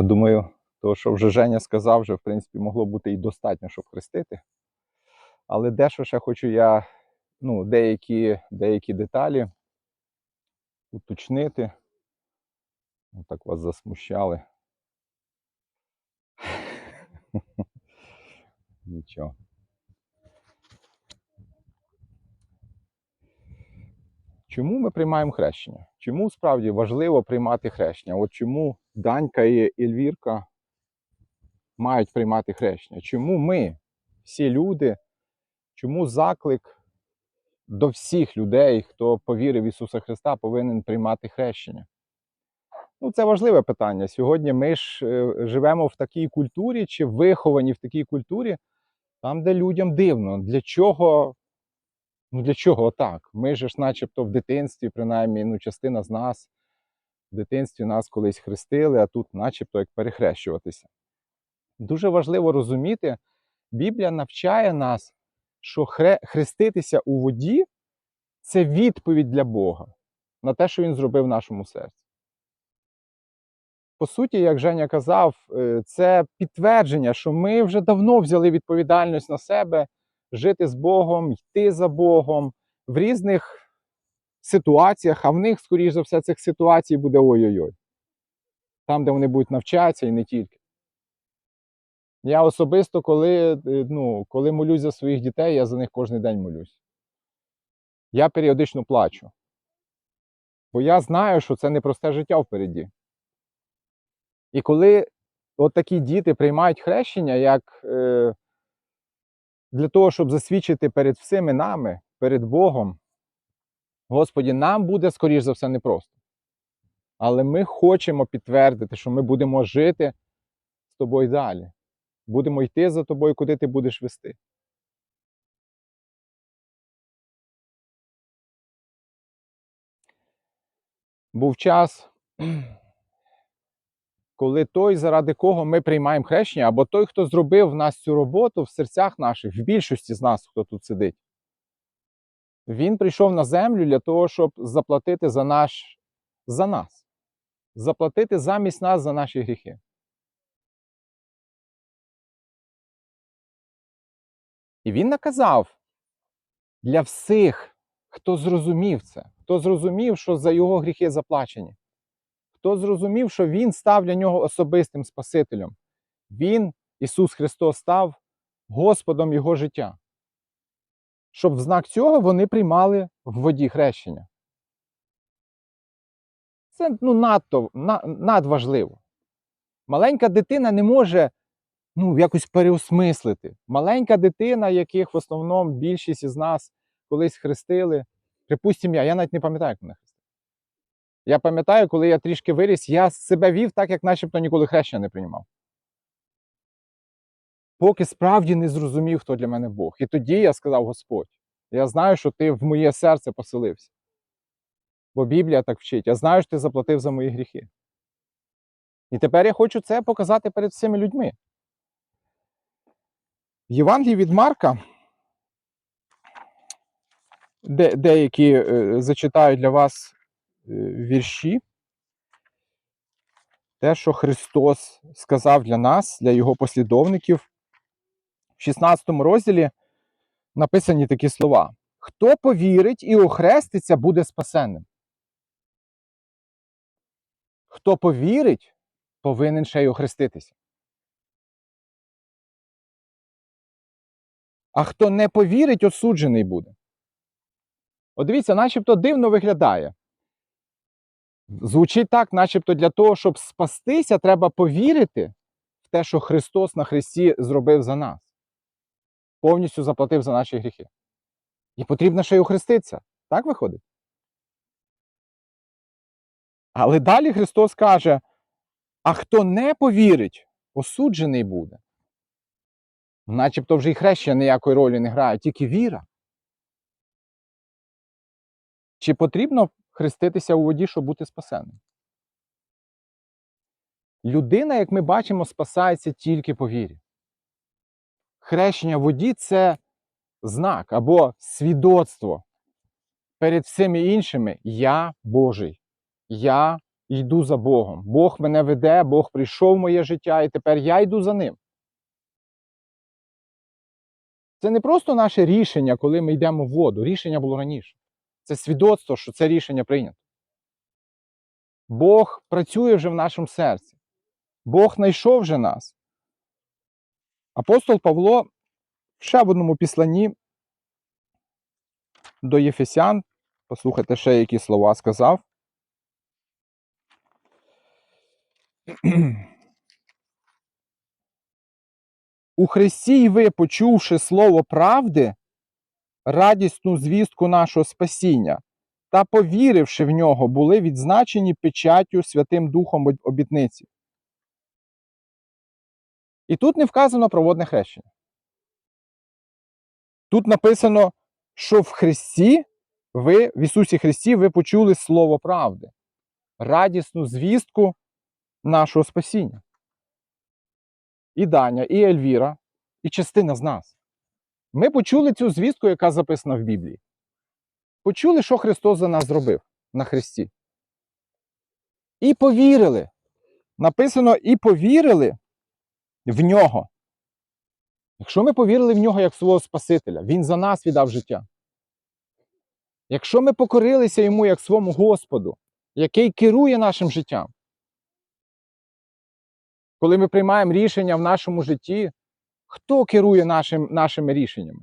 Я думаю, то, що вже Женя сказав, вже в принципі могло бути і достатньо, щоб хрестити. Але дещо ще хочу я ну, деякі, деякі деталі уточнити. Так вас засмущали. Нічого. Чому ми приймаємо хрещення? Чому справді важливо приймати хрещення? От чому Данька і Ельвірка мають приймати хрещення? Чому ми, всі люди, чому заклик до всіх людей, хто повірив в Ісуса Христа, повинен приймати хрещення? Ну, це важливе питання. Сьогодні ми ж е, живемо в такій культурі, чи виховані в такій культурі, там, де людям дивно, для чого Ну для чого отак? Ми ж, начебто, в дитинстві, принаймні, ну, частина з нас в дитинстві нас колись хрестили, а тут, начебто, як перехрещуватися. Дуже важливо розуміти, Біблія навчає нас, що хре... хреститися у воді це відповідь для Бога на те, що Він зробив в нашому серці. По суті, як Женя казав, е, це підтвердження, що ми вже давно взяли відповідальність на себе жити з Богом, йти за Богом в різних ситуаціях, а в них, скоріш за все, цих ситуацій буде ой-ой-ой. Там, де вони будуть навчатися і не тільки. Я особисто, коли е, ну, коли молюсь за своїх дітей, я за них кожен день молюсь. Я періодично плачу. Бо я знаю, що це непросте життя впереді. І коли от такі діти приймають хрещення, як е, для того, щоб засвідчити перед всіми нами, перед Богом, Господі, нам буде, скоріш за все, непросто. Але ми хочемо підтвердити, що ми будемо жити з тобою далі. Будемо йти за тобою, куди ти будеш вести. Був час, коли той, заради кого ми приймаємо хрещення, або той, хто зробив в нас цю роботу в серцях наших, в більшості з нас, хто тут сидить, він прийшов на землю для того, щоб заплатити за наш, за нас, заплатити замість нас за наші гріхи. І він наказав для всіх, хто зрозумів це, хто зрозумів, що за його гріхи заплачені, хто зрозумів, що Він став для нього особистим Спасителем. Він, Ісус Христос, став Господом Його життя. Щоб в знак цього вони приймали в воді хрещення. Це ну, надто на, надважливо. Маленька дитина не може ну, якось переосмислити. Маленька дитина, яких в основному більшість із нас колись хрестили. Припустимо, я, я навіть не пам'ятаю, як мене хрестили. Я пам'ятаю, коли я трішки виріс, я себе вів так, як начебто ніколи хрещення не приймав. Поки справді не зрозумів, хто для мене Бог. І тоді я сказав Господь, я знаю, що ти в моє серце поселився. Бо Біблія так вчить. Я знаю, що ти заплатив за мої гріхи. І тепер я хочу це показати перед всіми людьми. В Євангелії від Марка, де, деякі е, зачитаю для вас вірші, те, що Христос сказав для нас, для Його послідовників. В 16 розділі написані такі слова: Хто повірить і охреститься, буде спасенним. Хто повірить, повинен ще й охреститися. А хто не повірить, осуджений буде. От дивіться, начебто дивно виглядає. Звучить так, начебто для того, щоб спастися, треба повірити в те, що Христос на Христі зробив за нас. Повністю заплатив за наші гріхи. І потрібно ще й охреститися. Так виходить? Але далі Христос каже: а хто не повірить, осуджений буде. Начебто вже й хрещення ніякої ролі не грає, тільки віра. Чи потрібно хреститися у воді, щоб бути спасеним? Людина, як ми бачимо, спасається тільки по вірі. Хрещення в воді це знак або свідоцтво перед всіми іншими. Я Божий, я йду за Богом. Бог мене веде, Бог прийшов в моє життя, і тепер я йду за ним. Це не просто наше рішення, коли ми йдемо в воду. Рішення було раніше. Це свідоцтво, що це рішення прийнято. Бог працює вже в нашому серці. Бог знайшов вже нас. Апостол Павло ще в одному післанні до Єфесян, послухайте ще, які слова сказав. У Христі й ви, почувши слово правди, радісну звістку нашого спасіння, та повіривши в нього, були відзначені печаттю Святим Духом обітниці. І тут не вказано про водне хрещення. Тут написано, що в Христі ви, в Ісусі Христі, ви почули Слово правди, радісну звістку нашого спасіння. І Даня, і Ельвіра, і частина з нас. Ми почули цю звістку, яка записана в Біблії. Почули, що Христос за нас зробив на Христі. І повірили. Написано, і повірили в нього. Якщо ми повірили в нього як свого Спасителя, Він за нас віддав життя. Якщо ми покорилися йому як своєму Господу, який керує нашим життям, коли ми приймаємо рішення в нашому житті, хто керує нашим, нашими рішеннями?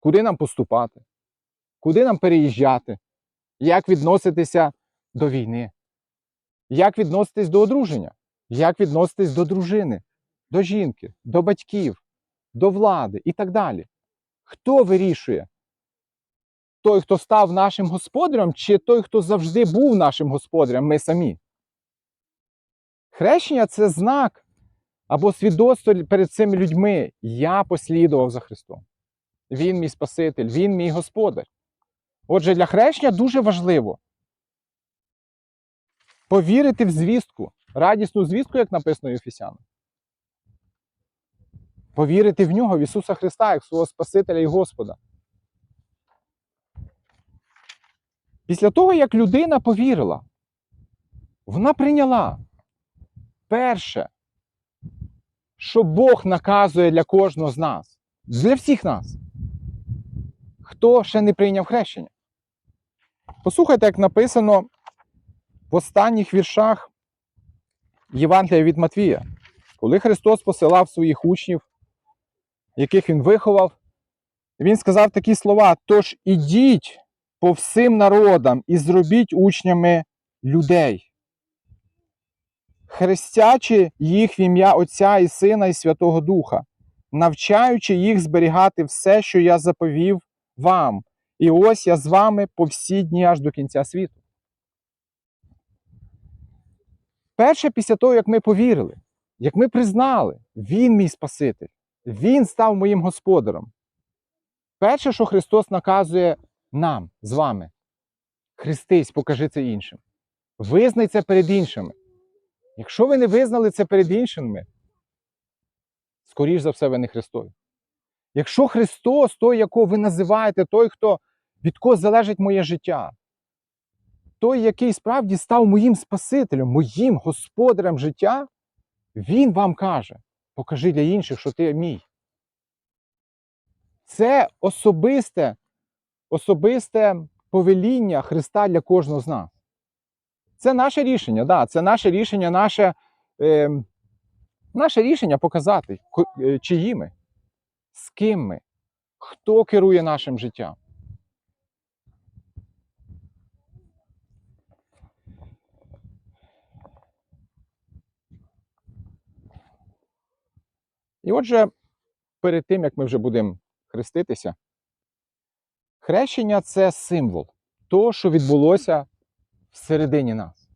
Куди нам поступати? Куди нам переїжджати? Як відноситися до війни? Як відноситись до одруження? Як відноситись до дружини, до жінки, до батьків, до влади і так далі? Хто вирішує? Той, хто став нашим господарем, чи той, хто завжди був нашим господарем, ми самі? Хрещення це знак або свідоцтво перед цими людьми. Я послідував за Христом. Він мій Спаситель, Він мій Господар. Отже, для хрещення дуже важливо повірити в звістку, радісну звістку, як написано в Ефесянам. Повірити в нього, в Ісуса Христа, як свого Спасителя і Господа. Після того, як людина повірила, вона прийняла перше, що Бог наказує для кожного з нас, для всіх нас. Хто ще не прийняв хрещення? Послухайте, як написано в останніх віршах Євангелія від Матвія, коли Христос посилав своїх учнів, яких Він виховав, Він сказав такі слова: Тож ідіть по всім народам і зробіть учнями людей, хрестячи їх в ім'я Отця і Сина і Святого Духа, навчаючи їх зберігати все, що я заповів вам. І ось я з вами по всі дні аж до кінця світу. Перше після того, як ми повірили, як ми признали, Він мій Спаситель, Він став моїм господарем. Перше, що Христос наказує нам з вами, хрестись, покажи це іншим. Визнай це перед іншими. Якщо ви не визнали це перед іншими, скоріш за все, ви не Христові. Якщо Христос, той, якого ви називаєте, той, хто від кого залежить моє життя, той, який справді став моїм Спасителем, моїм господарем життя, Він вам каже: покажи для інших, що ти мій. Це особисте, особисте повеління Христа для кожного з нас. Це наше рішення, да, це наше рішення, наше, е, наше рішення показати, е, чиї ми, з ким ми, хто керує нашим життям. І отже, перед тим, як ми вже будемо хреститися, хрещення це символ того, що відбулося всередині нас.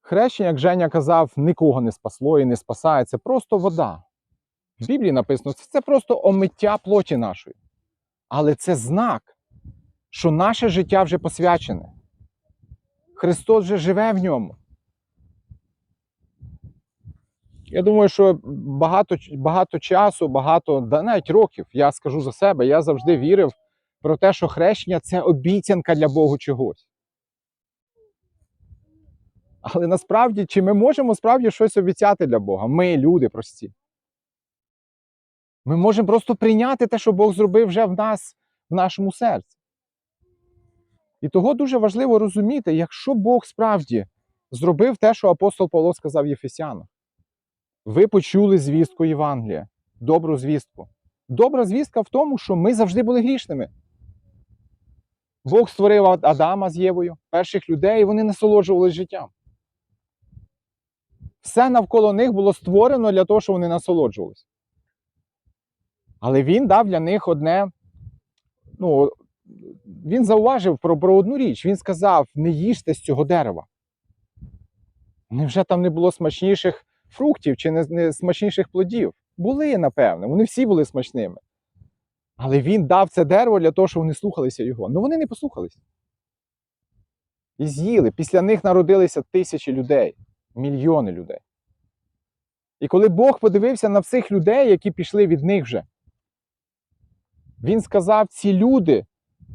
Хрещення, як Женя казав, нікого не спасло і не спасає. Це просто вода. В Біблії написано, це просто омиття плоті нашої. Але це знак, що наше життя вже посвячене. Христос вже живе в ньому. Я думаю, що багато, багато часу, багато, навіть років, я скажу за себе, я завжди вірив про те, що хрещення це обіцянка для Богу чогось. Але насправді, чи ми можемо справді щось обіцяти для Бога? Ми, люди прості. Ми можемо просто прийняти те, що Бог зробив вже в нас, в нашому серці. І того дуже важливо розуміти, якщо Бог справді зробив те, що апостол Павло сказав Єфесянам. Ви почули звістку Євангелія, добру звістку. Добра звістка в тому, що ми завжди були грішними. Бог створив Адама з Євою, перших людей, і вони насолоджувалися життям. Все навколо них було створено для того, щоб вони насолоджувалися. Але він дав для них одне. Ну, він зауважив про, про одну річ. Він сказав: не їжте з цього дерева. Невже там не було смачніших фруктів чи не, не смачніших плодів? Були, напевне, вони всі були смачними. Але він дав це дерево для того, щоб вони слухалися його. Ну вони не послухалися. І з'їли. Після них народилися тисячі людей, мільйони людей. І коли Бог подивився на всіх людей, які пішли від них вже, він сказав: ці люди,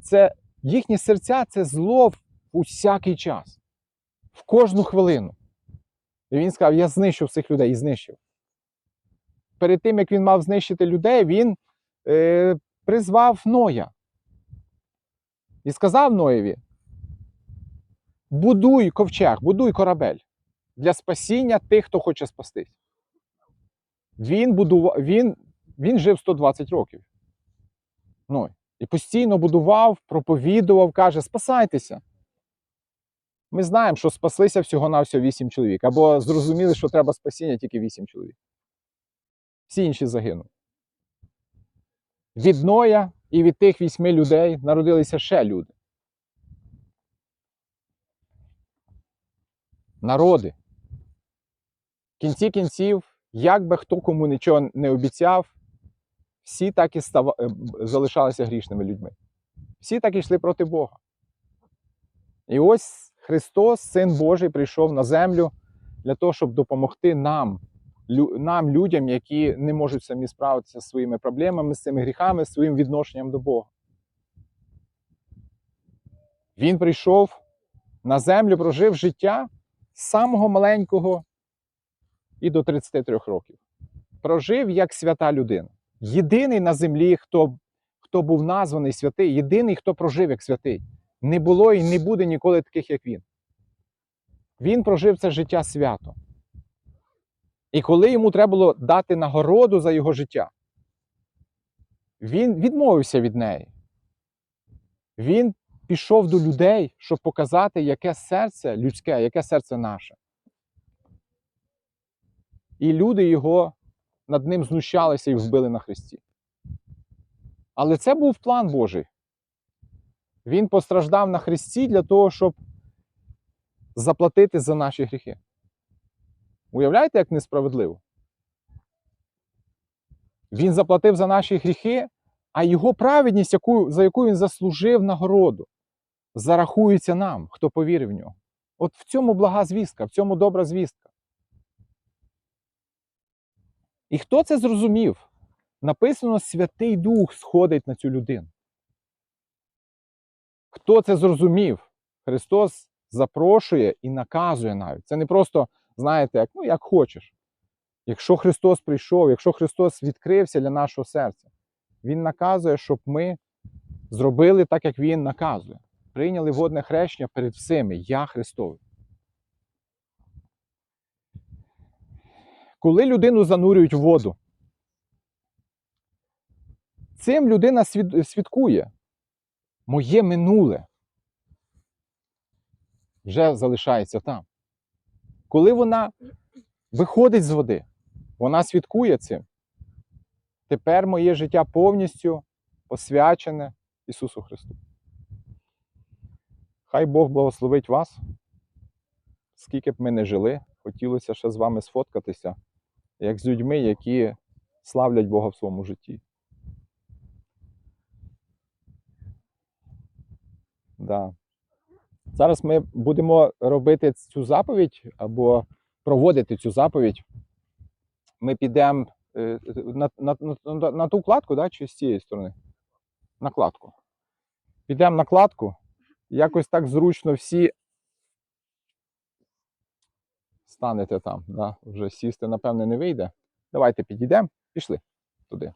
це їхні серця це зло в усякий час, в кожну хвилину. І він сказав: Я знищу всіх людей і знищив. Перед тим, як він мав знищити людей, він е, призвав Ноя. І сказав Ноєві: будуй ковчег, будуй корабель для спасіння тих, хто хоче спастись. Він будував, він, він жив 120 років. Ной. І постійно будував, проповідував, каже: спасайтеся. Ми знаємо, що спаслися всього-навсього 8 чоловік, або зрозуміли, що треба спасіння тільки 8 чоловік. Всі інші загинули. Від Ноя і від тих вісьми людей народилися ще люди. Народи. В кінці кінців, як би хто кому нічого не обіцяв, всі так і става... е, залишалися грішними людьми. Всі так і йшли проти Бога. І ось Христос, Син Божий, прийшов на землю для того, щоб допомогти нам, нам, людям, які не можуть самі справитися зі своїми проблемами, з цими гріхами, з своїм відношенням до Бога. Він прийшов на землю, прожив життя з самого маленького і до 33 років. Прожив як свята людина. Єдиний на землі, хто, хто був названий святий, єдиний, хто прожив як святий. Не було і не буде ніколи таких, як він. Він прожив це життя свято. І коли йому треба було дати нагороду за його життя, він відмовився від неї. Він пішов до людей, щоб показати, яке серце людське, яке серце наше. І люди його над ним знущалися і вбили на хресті. Але це був план Божий. Він постраждав на хресті для того, щоб заплатити за наші гріхи. Уявляєте, як несправедливо? Він заплатив за наші гріхи, а його праведність, яку, за яку він заслужив нагороду, зарахується нам, хто повірив в нього. От в цьому блага звістка, в цьому добра звістка. І хто це зрозумів? Написано, Святий Дух сходить на цю людину. Хто це зрозумів? Христос запрошує і наказує навіть. Це не просто, знаєте, як, ну, як хочеш. Якщо Христос прийшов, якщо Христос відкрився для нашого серця, Він наказує, щоб ми зробили так, як Він наказує. Прийняли водне хрещення перед всіми. Я Христовий. Коли людину занурюють в воду, цим людина свідкує. Моє минуле вже залишається там. Коли вона виходить з води, вона свідкує цим. Тепер моє життя повністю посвячене Ісусу Христу. Хай Бог благословить вас. Скільки б ми не жили, хотілося ще з вами сфоткатися, як з людьми, які славлять Бога в своєму житті. Да. Зараз ми будемо робити цю заповідь або проводити цю заповідь. Ми підемо е, на, на, на, на ту кладку, да, чи з цієї сторони? На кладку. Підемо на кладку. Якось так зручно всі станете там. Да? Вже сісти, напевне, не вийде. Давайте підійдемо, пішли туди.